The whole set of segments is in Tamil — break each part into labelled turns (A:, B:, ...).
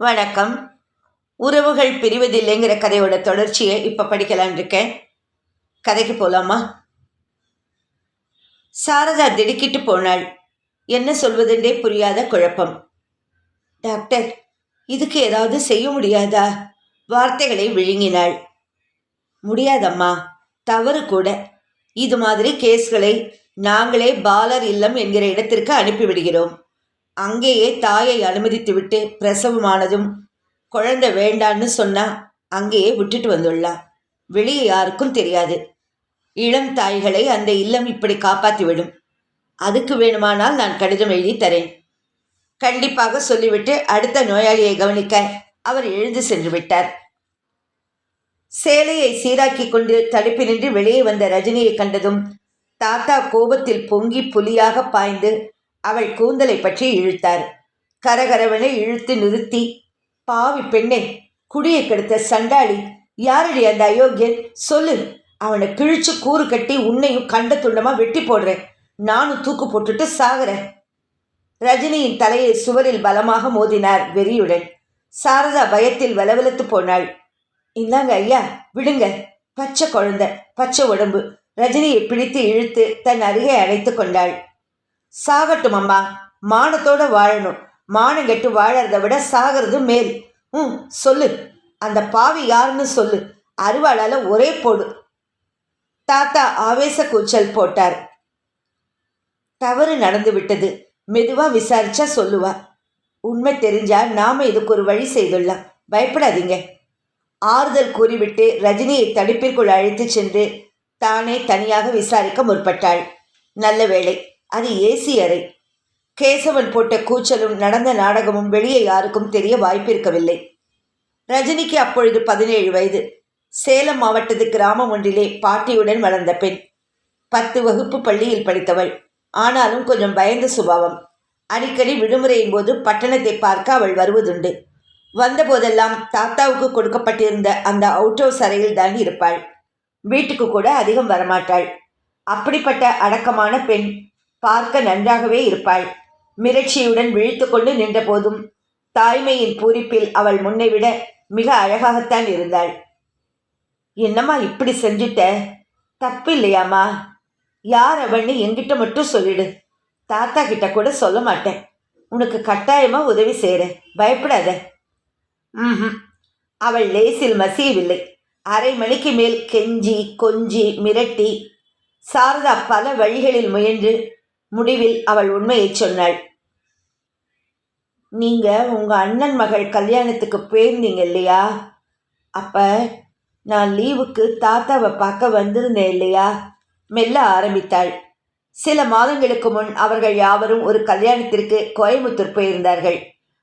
A: வணக்கம். உறவுகள் பிரிவதில்லைங்கிற கதையோட தொடர்ச்சியை இப்போ படிக்கலான் இருக்கேன். கதைக்கு போகலாமா சாரதா திடுக்கிட்டு போனாள். என்ன சொல்வதென்றே புரியாத குழப்பம். டாக்டர் இதுக்கு ஏதாவது செய்ய முடியாதா? வார்த்தைகளை விழுங்கினாள். முடியாதம்மா தவறு கூட. இது மாதிரி கேஸ்களை நாங்களே பாலர் இல்லம் என்கிற இடத்திற்கு அனுப்பிவிடுகிறோம். அங்கேயே தாயை அனுமதித்துவிட்டு பிரசவமானதும் குழந்தை வேண்டான்னு சொன்னா அங்கேயே விட்டுட்டு வந்துள்ளா வெளியே யாருக்கும் தெரியாது. இளம் தாய்களை அந்த இல்லம் இப்படி காப்பாற்றிவிடும் அதுக்கு வேணுமானால் நான் கடிதம் எழுதி தரேன். கண்டிப்பாக சொல்லிவிட்டு அடுத்த நோயாளியை கவனிக்க அவர் எழுந்து சென்று விட்டார். சேலையை சீராக்கி கொண்டு தடுப்பினின்றி வெளியே வந்த ரஜினியை கண்டதும் தாத்தா கோபத்தில் பொங்கி புலியாக பாய்ந்து அவள் கூந்தலை பற்றி இழுத்தார். கரகரவனை இழுத்து நிறுத்தி பாவி பெண்ணே குடியை கெடுத்த சண்டாளி யாரடி அந்த அயோக்கியன்? சொல்லு அவனை கிழிச்சு கூறு கட்டி உன்னையும் கண்ட துண்டமாக வெட்டி போடுறேன். நானும் தூக்கு போட்டுட்டு சாகிறேன். ரஜினியின் தலையை சுவரில் பலமாக மோதினார் வெறியுடன். சாரதா பயத்தில் வலவலத்து போனாள். இந்தாங்க ஐயா விடுங்க. பச்சை குழந்தை பச்சை உடம்பு. ரஜினியை பிடித்து இழுத்து தன் அருகே அழைத்து கொண்டாள். சாகட்டும் அம்மா. மானத்தோட வாழணும். மானம் கெட்டு வாழறத விட சாகிறது மேல். ம் சொல்லு. அந்த பாவி யாருன்னு சொல்லு. அருவாளால் ஒரே போடு. தாத்தா ஆவேச கூச்சல் போட்டார். தவறு நடந்து விட்டது. மெதுவா விசாரிச்சா சொல்லுவா. உண்மை தெரிஞ்சா நாம இதுக்கு ஒரு வழி செய்துள்ளோம் பயப்படாதீங்க. ஆறுதல் கூறிவிட்டு ரஜினியை தடுப்பிற்குள் அழைத்து சென்று தானே தனியாக விசாரிக்க முற்பட்டாள். நல்ல வேளை. அது ஏசி அறை. கேசவன் போட்ட கூச்சலும் நடந்த நாடகமும் வெளியே யாருக்கும் தெரிய வாய்ப்பிருக்கவில்லை. ரஜினிக்கு அப்பொழுது பதினேழு வயது. சேலம் மாவட்டத்து கிராமம் ஒன்றிலே பாட்டியுடன் வளர்ந்த பெண். பத்து வகுப்பு பள்ளியில் படித்தவள். ஆனாலும் கொஞ்சம் பயந்த சுபாவம். அடிக்கடி விடுமுறையின் போது பட்டணத்தை பார்க்க அவள் வருவதுண்டு. வந்தபோதெல்லாம் தாத்தாவுக்கு கொடுக்கப்பட்டிருந்த அந்த அவுட் ஹவுஸ் அறையில் தான் இருப்பாள். வீட்டுக்கு கூட அதிகம் வரமாட்டாள். அப்படிப்பட்ட அடக்கமான பெண் பார்க்க நன்றாகவே இருப்பாள். மிரட்சியுடன் விழித்து கொண்டு நின்றபோதும் தாய்மையின் பூரிப்பில் அவள் முன்னை விட மிக அழகாகத்தான் இருந்தாள். என்னம்மா இப்படி செஞ்சுட்ட? தப்பு இல்லையாம்மா யார் அவன்னு என்கிட்ட மட்டும் சொல்லிடு. தாத்தா கிட்ட கூட சொல்ல மாட்டேன். உனக்கு கட்டாயமா உதவி செய்கிறேன் பயப்படாத. ம் அவள் லேசில் மசியவில்லை. அரை மணிக்கு மேல் கெஞ்சி கொஞ்சி மிரட்டி சாரதா பல வழிகளில் முயன்று முடிவில் அவள் உண்மையைச் சொன்னாள். நீங்க உங்க அண்ணன் மகள் கல்யாணத்துக்கு போயிருந்தீங்க இல்லையா? அப்ப நான் லீவுக்கு தாத்தாவை பார்க்க வந்திருந்தேன் இல்லையா? மெல்ல ஆரம்பித்தாள். சில மாதங்களுக்கு முன் அவர்கள் யாவரும் ஒரு கல்யாணத்திற்கு கோயம்புத்தூர் போயிருந்தார்கள்.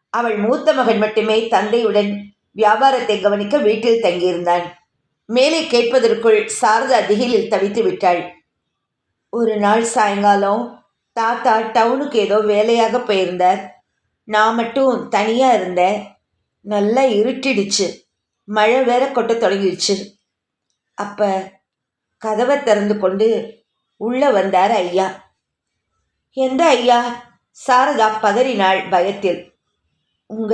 A: அவள் மூத்த மகன் மட்டுமே தந்தையுடன் வியாபாரத்தை கவனிக்க வீட்டில் தங்கியிருந்தான். மேலே கேட்பதற்குள் சாரதா திகிலில் தவித்து விட்டாள் ஒரு நாள் சாயங்காலம் தாத்தா டவுனுக்கு ஏதோ வேலையாக போயிருந்தார். நான் மட்டும் தனியாக இருந்தேன். நல்லா இருட்டிடுச்சு. மழை வேற கொட்ட தொடங்கிடுச்சு. அப்போ கதவை திறந்து கொண்டு உள்ளே வந்தார் ஐயா. எந்த ஐயா? சாரதா பதறினாள் பயத்தில். உங்க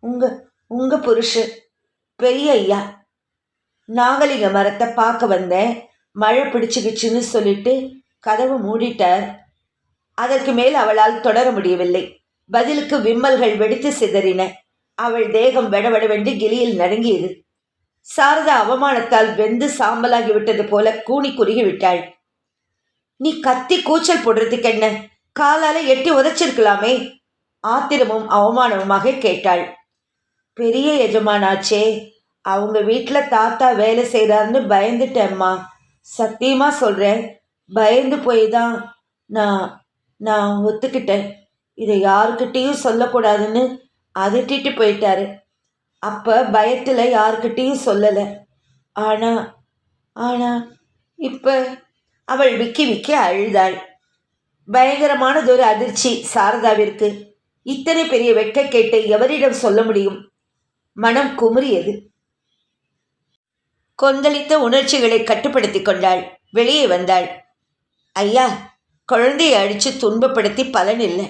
A: உங்க உங்க புருஷன் பெரிய ஐயா. நாகலிங்க மரத்தை பார்க்க வந்தேன். மழை பிடிச்சிக்கிச்சுன்னு சொல்லிட்டு கதவை மூடிட்டார். அதற்கு மேல் அவளால் தொடர முடியவில்லை. பதிலுக்கு விம்மல்கள் வெடித்து சிதறின. அவள் தேகம் வெடவெடவென்று கிளியில் நடுங்கியது. சாரதா அவமானத்தால் வெந்து சாம்பலாகி விட்டது போல கூனி குறுகி விட்டாள். நீ கத்தி கூச்சல் போடுறதுக்கு என்ன? காலால எட்டி உதச்சிருக்கலாமே? ஆத்திரமும் அவமானமுமாக கேட்டாள். பெரிய எஜமானாச்சே அவங்க வீட்டில் தாத்தா வேலை செய்கிறாருன்னு பயந்துட்டேம்மா. சத்தியமாக சொல்கிறேன் பயந்து போய் தான் நான் நான் ஒத்துக்கிட்டேன். இதை யாருக்கிட்டேயும் சொல்லக்கூடாதுன்னு அதட்டிட்டு போயிட்டாரு. அப்போ பயத்தில் யாருக்கிட்டேயும் சொல்லலை. ஆனால் ஆனால் இப்போ அவள் விக்கி விக்கி அழுதாள். பயங்கரமானதொரு அதிர்ச்சி சாரதாவிற்கு. இத்தனை பெரிய வெட்கக்கேட்டை எவரிடம் சொல்ல முடியும்? மனம் குமுறியது. கொந்தளித்த உணர்ச்சிகளை கட்டுப்படுத்தி கொண்டாள். வெளியே வந்தாள். ஐயா குழந்தையை அடித்து துன்பப்படுத்தி பலன் இல்லை.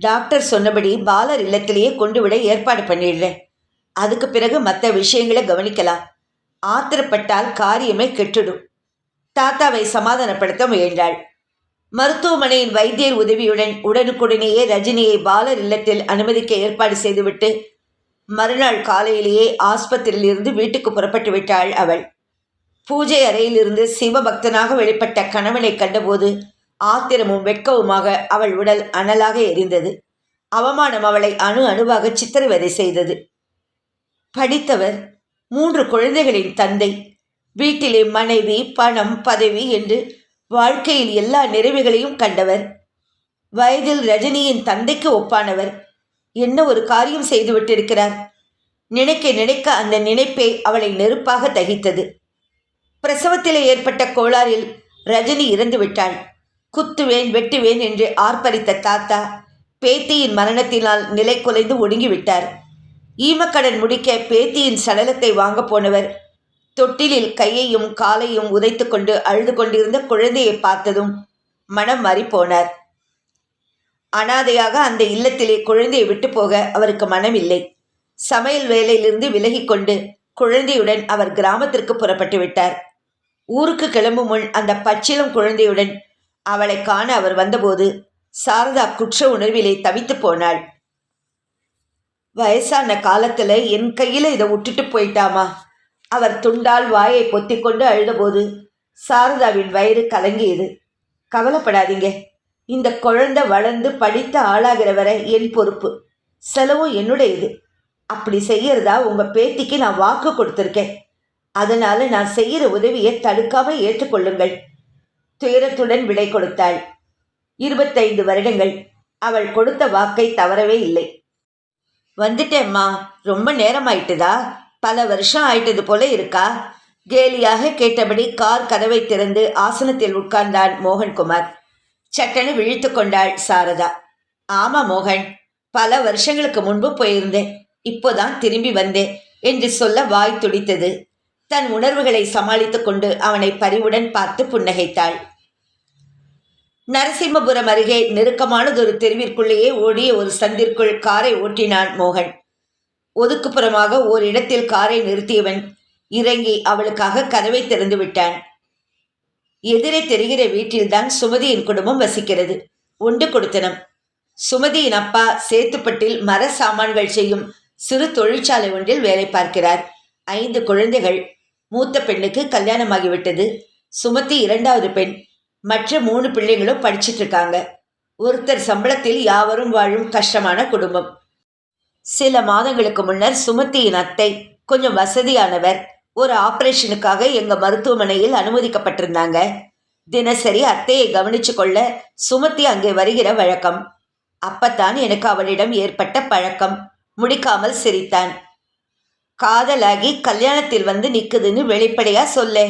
A: டாக்டர் சொன்னபடி பாலர் இல்லத்திலேயே கொண்டு விட ஏற்பாடு பண்ணிடுறேன் அதுக்கு பிறகு மற்ற விஷயங்களை கவனிக்கலாம். ஆத்திரப்பட்டால் காரியமே கெட்டுடும். தாத்தாவை சமாதானப்படுத்த முயன்றாள். மருத்துவமனையின் வைத்தியர் உதவியுடன் உடனுக்குடனேயே ரஜினியை பாலர் இல்லத்தில் அனுமதிக்க ஏற்பாடு செய்துவிட்டு மறுநாள் காலையிலேயே ஆஸ்பத்திரியிலிருந்து வீட்டுக்கு புறப்பட்டு விட்டாள் அவள். பூஜை அறையிலிருந்து சிவபக்தனாக வெளிப்பட்ட கணவனை கண்டபோது ஆத்திரமும் வெட்கவுமாக அவள் உடல் அனலாக எரிந்தது. அவமானம் அவளை அணு அணுவாக சித்திரவதை செய்தது. படித்தவர் மூன்று குழந்தைகளின் தந்தை வீட்டிலே மனைவி பணம் பதவி என்று வாழ்க்கையில் எல்லா நிறைவுகளையும் கண்டவர். வயதில் ரஜினியின் தந்தைக்கு ஒப்பானவர். என்ன ஒரு காரியம் செய்துவிட்டிருக்கிறார்? நினைக்க நினைக்க அந்த நினைப்பே அவளை நெருப்பாக தகித்தது. பிரசவத்திலே ஏற்பட்ட கோளாறில் ரஜினி இறந்து விட்டாள் குத்துவேன் வெட்டுவேன் என்று ஆர்ப்பரித்த தாத்தா பேத்தியின் மரணத்தினால் நிலை குலைந்து ஒடுங்கிவிட்டார். ஈமக்கடன் முடிக்க பேத்தியின் சடலத்தை வாங்க போனவர் தொட்டிலில் கையையும் காலையும் உதைத்து கொண்டு அழுது கொண்டிருந்த குழந்தையை பார்த்ததும் மனம் மாறிப்போனார் அனாதையாக அந்த இல்லத்திலே குழந்தையை விட்டு போக அவருக்கு மனமில்லை. சமையல் வேலையிலிருந்து விலகிக்கொண்டு குழந்தையுடன் அவர் கிராமத்திற்கு புறப்பட்டு விட்டார். ஊருக்கு கிளம்பும் முன் அந்த பச்சிலம் குழந்தையுடன் அவளை காண அவர் வந்தபோது சாரதா குற்ற உணர்விலே தவித்து போனாள். வயசான காலத்துல என் கையில இதை விட்டுட்டு போயிட்டாமா? அவர் துண்டால் வாயை பொத்திக்கொண்டு அழுதபோது சாரதாவின் வயிறு கலங்கியது. கவலைப்படாதீங்க. இந்த குழந்தை வளர்ந்து படித்து ஆளாகிற வரை என் பொறுப்பு. செலவும் என்னுடையது. அப்படி செய்யறதா உங்க பேத்திக்கு நான் வாக்கு கொடுத்துருக்கேன். அதனால நான் செய்யற உதவியை தடுக்காம ஏற்றுக்கொள்ளுங்கள். துயரத்துடன் விடை கொடுத்தாள். இருபத்தைந்து வருடங்கள். அவள் கொடுத்த வாக்கை தவறவே இல்லை. வந்துட்டேம்மா. ரொம்ப நேரம் ஆயிட்டுதா பல வருஷம் ஆயிட்டது போல இருக்கா? கேலியாக கேட்டபடி கார் கதவை திறந்து ஆசனத்தில் உட்கார்ந்தான் மோகன்குமார். சட்டென விழித்து கொண்டாள் சாரதா. ஆமா மோகன். பல வருஷங்களுக்கு முன்பு போயிருந்தேன். இப்போதான் திரும்பி வந்தேன் என்று சொல்ல வாய் துடித்தது. தன் உணர்வுகளை சமாளித்துக் கொண்டு அவனை பரிவுடன் பார்த்து புன்னகைத்தாள். நரசிம்மபுரம் அருகே நெருக்கமானதொரு தெருவிற்குள்ளேயே ஓடிய ஒரு சந்திற்குள் காரை ஓட்டினான் மோகன். ஒதுக்குப்புறமாக ஓரிடத்தில் காரை நிறுத்தியவன் இறங்கி அவளுக்காக கதவை திறந்து விட்டான். எதிரே தெரிகிற வீட்டில்தான் சுமதியின் குடும்பம் வசிக்கிறது. உண்டு கொடுத்தனம். சுமதியின் அப்பா சேத்துப்பட்டில் மர சாமான்கள் செய்யும் சிறு தொழிற்சாலை ஒன்றில் வேலை பார்க்கிறார். ஐந்து குழந்தைகள். மூத்த பெண்ணுக்கு கல்யாணமாகிவிட்டது. சுமதி இரண்டாவது பெண். மற்ற மூணு பிள்ளைங்களும் படிச்சிட்டு இருக்காங்க ஒருத்தர் சம்பளத்தில் யாவரும் வாழும் கஷ்டமான குடும்பம். சில மாதங்களுக்கு முன்னர் சுமதியின் அத்தை கொஞ்சம் வசதியானவர் ஒரு ஆபரேஷனுக்காக எங்க மருத்துவமனையில் அனுமதிக்கப்பட்டிருந்தாங்க. தினசரி அத்தையை கவனிச்சு கொள்ள சுமதி அங்கே வருகிற வழக்கம். அப்பத்தான் எனக்கு அவளிடம் ஏற்பட்ட பழக்கம். முடிக்காமல் சிரித்தான். காதலாகி கல்யாணத்தில் வந்து நிற்குதுன்னு வெளிப்படையா சொல்ல.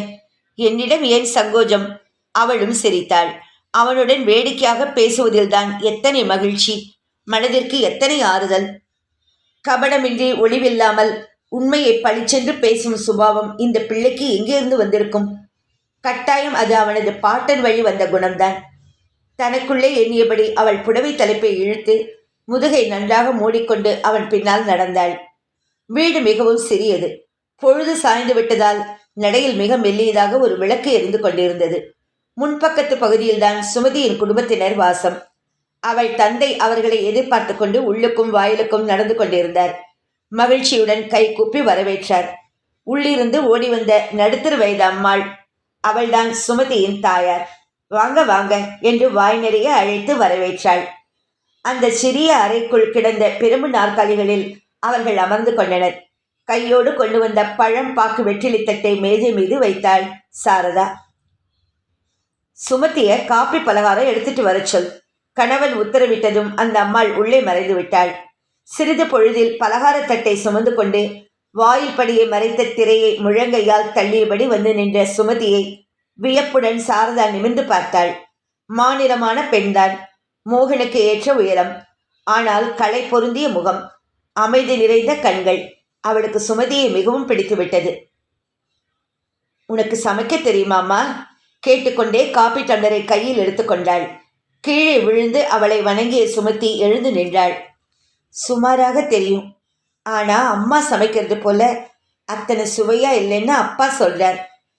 A: என்னிடம் ஏன் சங்கோஜம்? அவளும் சிரித்தாள். அவனுடன் வேடிக்கையாக பேசுவதில்தான் எத்தனை மகிழ்ச்சி. மனதிற்கு எத்தனை ஆறுதல். கபடமின்றி ஒளிவில்லாமல் உண்மையை பழிச்சென்று பேசும் சுபாவம் இந்த பிள்ளைக்கு எங்கிருந்து வந்திருக்கும்? கட்டாயம் அது அவனது பாட்டன் வழி வந்த குணம்தான். தனக்குள்ளே எண்ணியபடி அவள் புடவை தலைப்பை இழுத்து முதுகை நன்றாக மூடிக்கொண்டு அவன் பின்னால் நடந்தாள். வீடு மிகவும் சிறியது. பொழுது சாய்ந்து விட்டதால் நடையில் மிக மெல்லியதாக ஒரு விளக்கு எரிந்து கொண்டிருந்தது. முன்பக்கத்து பகுதியில்தான் சுமதியின் குடும்பத்தினர் வாசம். அவள் தந்தை அவர்களை எதிர்பார்த்து கொண்டு உள்ளுக்கும் வாயிலுக்கும் நடந்து கொண்டிருந்தார். மகிழ்ச்சியுடன் கை கூப்பி வரவேற்றார். உள்ளிருந்து ஓடி வந்த நடுத்தர் வயது அம்மாள் அவள்தான் சுமதியின் தாயார். வாங்க வாங்க என்று வாய் நிறைய அழைத்து வரவேற்றாள். அந்த சிறிய அறைக்குள் கிடந்த பெரும்பு நாற்காலிகளில் அவர்கள் அமர்ந்து கொண்டனர். கையோடு கொண்டு வந்த பழம் பாக்கு வெற்றிலித்தட்டை மேஜை மீது வைத்தாள் சாரதா. சுமத்திய காப்பி பலகாரம் எடுத்துட்டு வர சொல். கணவன் உத்தரவிட்டதும் அந்த அம்மாள் உள்ளே மறைந்து விட்டாள். சிறிது பொழுதில் பலகாரத்தட்டை சுமந்து கொண்டு வாயில் படியை மறைத்த திரையை முழங்கையால் தள்ளியபடி வந்து நின்ற சுமதியை வியப்புடன் சாரதா நிமிர்ந்து பார்த்தாள். மாநிலமான பெண்தான். மோகனுக்கு ஏற்ற உயரம். ஆனால் களை பொருந்திய முகம். அமைதி நிறைந்த கண்கள். அவளுக்கு சுமதியை மிகவும் பிடித்துவிட்டது. உனக்கு சமைக்க தெரியுமாம்மா கேட்டுக்கொண்டே காபி டம்ளரை கையில் எடுத்துக்கொண்டாள் கீழே விழுந்து அவளை வணங்கிய சுமத்தி எழுந்து நின்றாள். சுமாராக தெரியும். ஆனா அம்மா சமைக்கிறது போல அத்தனை சுவையா இல்லைன்னு அப்பா சொல்றார்.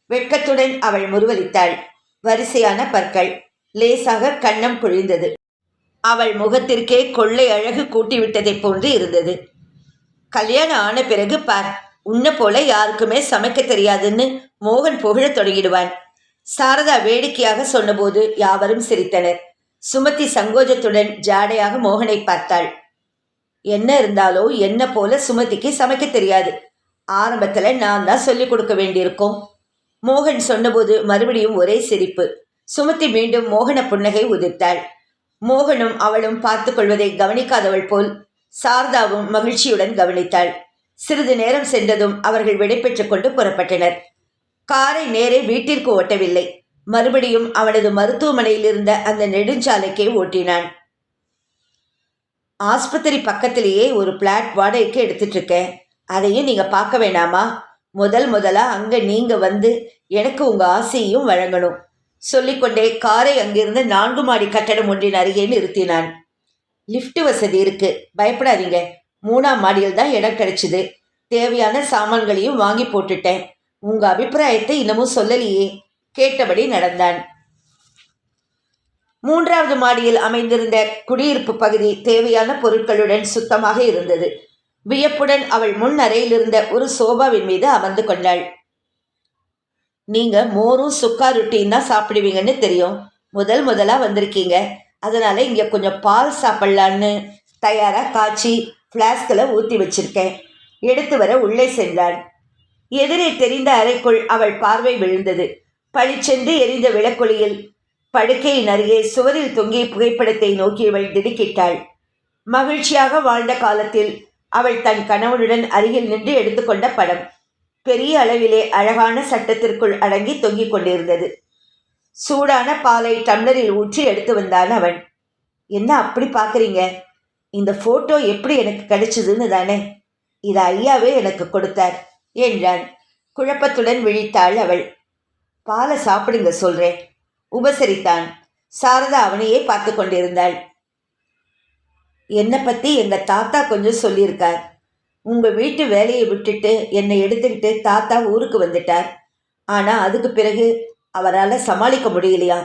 A: வெட்கத்துடன் அவள் முருவலித்தாள். வரிசையான பற்கள். லேசாக கண்ணம் குழிந்தது. அவள் முகத்திற்கே கொள்ளை அழகு கூட்டிவிட்டதைப் போன்று இருந்தது. கல்யாணம் ஆன பிறகு பார் உன்னை போல யாருக்குமே சமைக்க தெரியாதுன்னு மோகன் புகழத் தொடங்கிடுவான். சாரதா வேடிக்கையாக சொன்னபோது யாவரும் சிரித்தனர். சுமதி சங்கோஜத்துடன் ஜாடையாக மோகனை பார்த்தாள். என்ன இருந்தாலோ என்ன போல சுமதிக்கு சமைக்க தெரியாது. ஆரம்பத்துல நான் தான் சொல்லிக் கொடுக்க வேண்டியிருக்கோம். மோகன் சொன்னபோது மறுபடியும் ஒரே சிரிப்பு. சுமதி மீண்டும் மோகன புன்னகை உதிர்த்தாள். மோகனும் அவளும் பார்த்து கொள்வதை கவனிக்காதவள் போல் சாரதாவும் மகிழ்ச்சியுடன் கவனித்தாள். சிறிது நேரம் சென்றதும் அவர்கள் விடைபெற்றுக் கொண்டு புறப்பட்டனர். காரை நேரே வீட்டிற்கு ஓட்டவில்லை. மறுபடியும் அவனது மருத்துவமனையில் இருந்த அந்த நெடுஞ்சாலைக்கே ஓட்டினான். ஆஸ்பத்திரி பக்கத்திலேயே ஒரு பிளாட் வாடகைக்கு எடுத்துட்டு இருக்கேன் அதையும் நீங்க பார்க்க வேணாமா? முதல் முதலா அங்க நீங்க வந்து எனக்கு உங்க ஆசையையும் வழங்கணும். சொல்லிக்கொண்டே காரை அங்கிருந்து நான்கு மாடி கட்டடம் ஒன்றின் அருகே நிறுத்தினான். லிஃப்ட் வசதி இருக்கு. பயப்படாதீங்க. மூணாம் மாடியில் தான் இடம் கிடைச்சிது. தேவையான சாமான்களையும் வாங்கி போட்டுட்டேன். உங்க அபிப்பிராயத்தை இன்னமும் சொல்லலையே. கேட்டபடி நடந்தான். மூன்றாவது மாடியில் அமைந்திருந்த குடியிருப்பு பகுதி தேவையான பொருட்களுடன் சுத்தமாக இருந்தது. வியப்புடன் அவள் முன் அறையில் இருந்த ஒரு சோபாவின் மீது அமர்ந்து கொண்டாள். நீங்க மோரும் சுக்கா ரொட்டியும் தான் சாப்பிடுவீங்கன்னு தெரியும். முதல் முதலா வந்திருக்கீங்க. அதனால இங்க கொஞ்சம் பால் சாப்பிடலான்னு தயாரா காய்ச்சி ஃப்ளாஸ்கில் ஊற்றி வச்சிருக்கேன். எடுத்து வர உள்ளே சென்றான் எதிரே தெரிந்த அறைக்குள் அவள் பார்வை விழுந்தது. பழிச்சென்று எரிந்த விளக்கொலியில் படுக்கையின் அருகே சுவரில் தொங்கிய புகைப்படத்தை நோக்கியவள் திடுக்கிட்டாள். மகிழ்ச்சியாக வாழ்ந்த காலத்தில் அவள் தன் கணவனுடன் அருகில் நின்று எடுத்துக்கொண்ட படம். பெரிய அளவிலே அழகான சட்டத்திற்குள் அடங்கி தொங்கிக் கொண்டிருந்தது. சூடான பாலை டம்ளரில் ஊற்றி எடுத்து வந்தான் அவன். என்ன அப்படி பார்க்குறீங்க? இந்த ஃபோட்டோ எப்படி எனக்கு கிடைச்சதுன்னு தானே? இதை ஐயாவே எனக்கு கொடுத்தார் என்றான். குழப்பத்துடன் விழித்தாள் அவள். பாலை சாப்பிடுங்க சொல்கிறேன் உபசரித்தான். சாரதா அவனையே பார்த்து கொண்டிருந்தாள். என்னை பற்றி எங்கள் தாத்தா கொஞ்சம் சொல்லியிருக்கார். உங்கள் வீட்டு வேலையை விட்டுட்டு என்னை எடுத்துக்கிட்டு தாத்தா ஊருக்கு வந்துட்டார். ஆனால் அதுக்கு பிறகு அவரால் சமாளிக்க முடியலையா?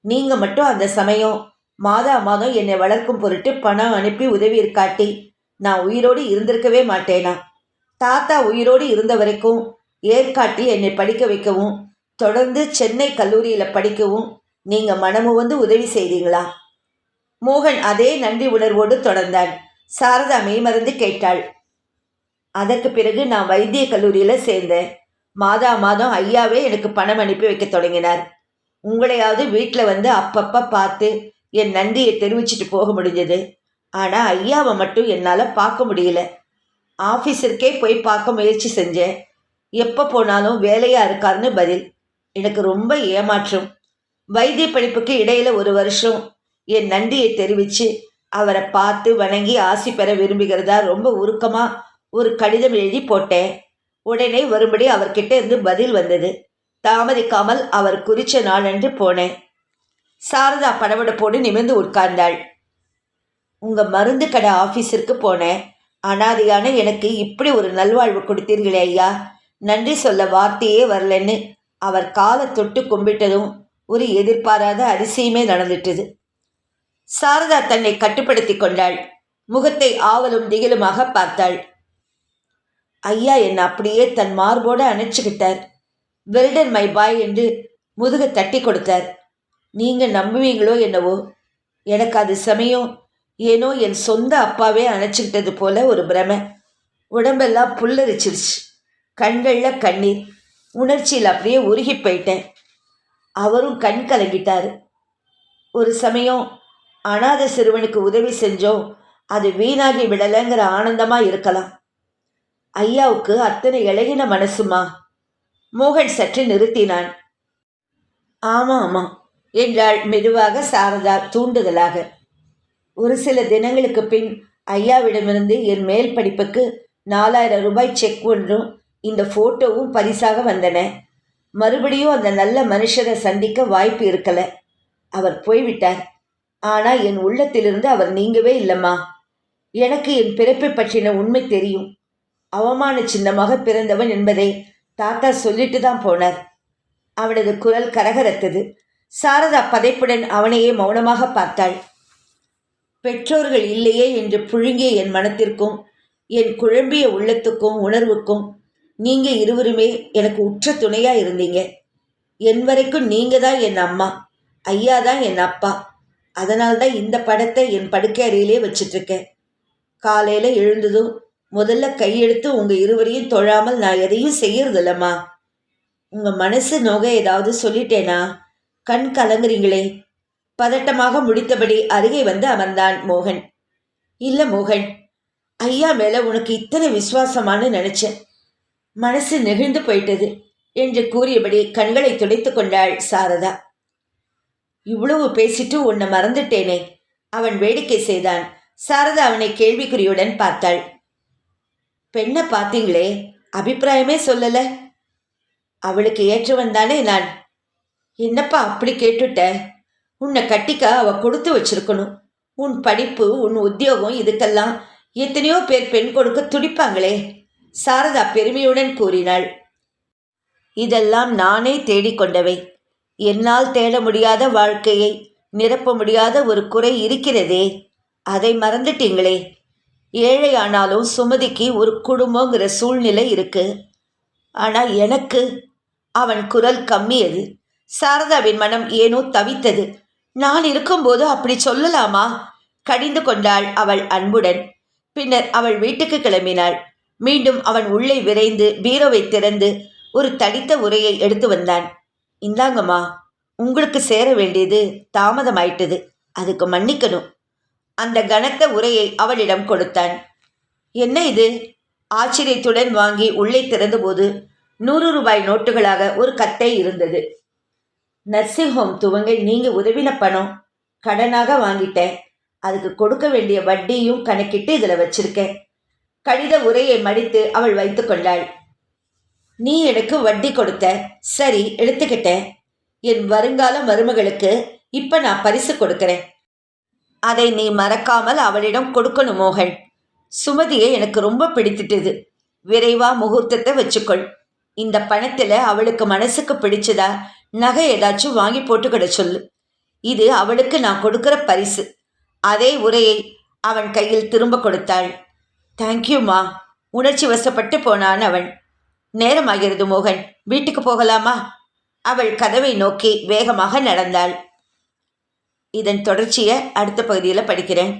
A: நீங்கள் மட்டும் அந்த சமயம் மாதா மாதம் என்னை வளர்க்கும் பொருட்டு பணம் அனுப்பி உதவி இருக்காட்டி நான் உயிரோடு இருந்திருக்கவே மாட்டேனா? தாத்தா உயிரோடு இருந்த வரைக்கும் ஏற்காட்டி என்னை படிக்க வைக்கவும் தொடர்ந்து சென்னை கல்லூரியில் படிக்கவும் நீங்கள் மனமு வந்து உதவி செய்தீங்களா? மோகன் அதே நன்றி உணர்வோடு தொடர்ந்தான் சாரதா மெய்மறந்து கேட்டாள். அதற்கு பிறகு நான் வைத்திய கல்லூரியில் சேர்ந்தேன். மாதா மாதம் ஐயாவே எனக்கு பணம் அனுப்பி வைக்க தொடங்கினார். உங்களையாவது வீட்டில் வந்து அப்பப்போ பார்த்து என் நன்றியை தெரிவிச்சிட்டு போக முடிஞ்சது. ஆனால் ஐயாவை மட்டும் என்னால் பார்க்க முடியல. ஆஃபீஸருக்கே போய் பார்க்க முயற்சி செஞ்சேன். எப்போ போனாலும் வேலையாக இருக்காருன்னு பதில். எனக்கு ரொம்ப ஏமாற்றம். வைத்திய படிப்புக்கு இடையில் ஒரு வருஷம் என் நன்றியை தெரிவித்து அவரை பார்த்து வணங்கி ஆசி பெற விரும்புகிறதா ரொம்ப உருக்கமாக ஒரு கடிதம் எழுதி போட்டேன். உடனே வரும்படி அவர்கிட்ட இருந்து பதில் வந்தது. தாமதிக்காமல் அவர் குறித்த நாளன்று போனேன். சாரதா படபடப்போடு நிமிர்ந்து உட்கார்ந்தாள். உங்கள் மருந்து கடை ஆஃபீஸிற்கு போனேன். அனாதையான எனக்கு இப்படி ஒரு நல்வாழ்வு கொடுத்தீர்களே ஐயா. நன்றி சொல்ல வார்த்தையே வரலன்னு. அவர் காலை தொட்டு கும்பிட்டதும் ஒரு எதிர்பாராத அதிசயமே நடந்துட்டது சாரதா தன்னை கட்டுப்படுத்தி கொண்டாள். முகத்தை ஆவலும் திகிலுமாக பார்த்தாள். ஐயா என்னை அப்படியே தன் மார்போடு அணைச்சிக்கிட்டார். வெல்டன் மை பாய் என்று முதுக தட்டி கொடுத்தார். நீங்கள் நம்புவீங்களோ என்னவோ எனக்கு அது சமயம். ஏனோ என் சொந்த அப்பாவே அணைச்சிக்கிட்டது போல ஒரு பிரமை. உடம்பெல்லாம் புல்லரிச்சிருச்சு. கண்களில் கண்ணீர். உணர்ச்சியில் அப்படியே உருகி போயிட்டேன். அவரும் கண் கலங்கிட்டார். ஒரு சமயம் அனாதை சிறுவனுக்கு உதவி செஞ்சோம். அது வீணாகி விடலைங்கிற ஆனந்தமாக இருக்கலாம். ஐயாவுக்கு அத்தனை இழகின மனசுமா? மோகன் சற்று நிறுத்தினான். ஆமாம் ஆமாம் என்றாள் மெதுவாக சாரதா தூண்டுதலாக. ஒரு சில தினங்களுக்கு பின் ஐயாவிடமிருந்து என் மேல் படிப்புக்கு நாலாயிரம் ரூபாய் செக் ஒன்றும் இந்த ஃபோட்டோவும் பரிசாக வந்தன. மறுபடியும் அந்த நல்ல மனுஷரை சந்திக்க வாய்ப்பு இருக்கலை. அவர் போய்விட்டார். ஆனால் என் உள்ளத்திலிருந்து அவர் நீங்கவே இல்லைம்மா. எனக்கு என் பிறப்பை பற்றின உண்மை தெரியும். அவமான சின்னமாக பிறந்தவன் என்பதை தாத்தா சொல்லிட்டு தான் போனார். அவனது குரல் கரகரத்தது. சாரதா பதைப்புடன் அவனையே மௌனமாக பார்த்தாள். பெற்றோர்கள் இல்லையே என்று புழுங்கிய என் மனத்திற்கும் என் குழம்பிய உள்ளத்துக்கும் உணர்வுக்கும் நீங்க இருவருமே எனக்கு உற்ற துணையா இருந்தீங்க. என் வரைக்கும் நீங்க தான் என் அம்மா ஐயா தான் என் அப்பா. அதனால்தான் இந்த படத்தை என் படுக்கை அறையிலே வச்சிட்ருக்கேன். காலையில் எழுந்ததும் முதல்ல கையெடுத்து உங்க இருவரையும் தொழாமல் நான் எதையும் செய்யறதில்லம்மா. உங்க மனசு நோக ஏதாவது சொல்லிட்டேனா? கண் கலங்குறீங்களே. பதட்டமாக முடித்தபடி அருகே வந்து அமர்ந்தான் மோகன். இல்ல மோகன் ஐயா மேல உனக்கு இத்தனை விசுவாசமான்னு நினைச்சேன். மனசு நெகிழ்ந்து போயிட்டது என்று கூறியபடி கண்களை துடைத்து கொண்டாள் சாரதா. இவ்வளவு பேசிட்டு உன்னை மறந்துட்டேனே அவன் வேடிக்கை செய்தான். சாரதா அவனை கேள்விக்குறியுடன் பார்த்தாள். பெண்ணை பார்த்தீங்களே? அபிப்பிராயமே சொல்லல. அவளுக்கு ஏற்றவன் தானே நான். என்னப்பா அப்படி கேட்டுட்ட? உன்னை கட்டிக்க அவ கொடுத்து வச்சிருக்கணும். உன் படிப்பு உன் உத்தியோகம் இதுக்கெல்லாம் எத்தனையோ பேர் பெண் கொடுக்க துடிப்பாங்களே. சாரதா பெருமையுடன் கூறினாள். இதெல்லாம் நானே தேடிக்கொண்டவை என்னால் தேட முடியாத வாழ்க்கையை நிரப்ப முடியாத ஒரு குறை இருக்கிறதே. அதை மறந்துட்டீங்களே. ஏழை ஆனாலும் சுமதிக்கு ஒரு குடும்பங்கிற சூழ்நிலை இருக்கு. ஆனால் எனக்கு அவன் குரல் கம்மியது. சாரதாவின் மனம் ஏனோ தவித்தது. நான் இருக்கும்போது அப்படி சொல்லலாமா? கடிந்து கொண்டாள் அவள் அன்புடன். பின்னர் அவள் வீட்டுக்கு கிளம்பினாள். மீண்டும் அவன் உள்ளே விரைந்து பீரோவை திறந்து ஒரு தடித்த உரையை எடுத்து வந்தான். இந்தாங்கம்மா உங்களுக்கு சேர வேண்டியது தாமதமாயிட்டது. அதுக்கு மன்னிக்கணும். அந்த கனத்த உரையை அவளிடம் கொடுத்தான். என்ன இது? ஆச்சரியத்துடன் வாங்கி உள்ளே திறந்தபோது நூறு ரூபாய் நோட்டுகளாக ஒரு கத்தை இருந்தது. நர்சிங் ஹோம் துவங்க நீங்க உதவின பணம் கடனாக வாங்கிட்டேன். அதுக்கு கொடுக்க வேண்டிய வட்டியும் கணக்கிட்டு இதில் வச்சிருக்கேன். கடித உரையை மடித்து அவள் வைத்து கொண்டாள். நீ எனக்கு வட்டி கொடுத்த. சரி எடுத்துக்கிட்டேன். என் வருங்கால மருமகளுக்கு இப்போ நான் பரிசு கொடுக்கிறேன். அதை நீ மறக்காமல் அவளிடம் கொடுக்கணும் மோகன். சுமதியை எனக்கு ரொம்ப பிடித்துட்டுது. விரைவா முகூர்த்தத்தை வச்சுக்கொள். இந்த பணத்தில் அவளுக்கு மனசுக்கு பிடிச்சதா? நகை ஏதாச்சும் வாங்கி போட்டுக்கிட சொல்லு. இது அவளுக்கு நான் கொடுக்கிற பரிசு. அதே உரையை அவன் கையில் திரும்ப கொடுத்தாள். தேங்க்யூம்மா உணர்ச்சி வசப்பட்டு போனான் அவன். நேரமாகிறது மோகன். வீட்டுக்கு போகலாமா? அவள் கதவை நோக்கி வேகமாக நடந்தாள். இதன் தொடர்ச்சியை அடுத்த பகுதியில் படிக்கிறேன்.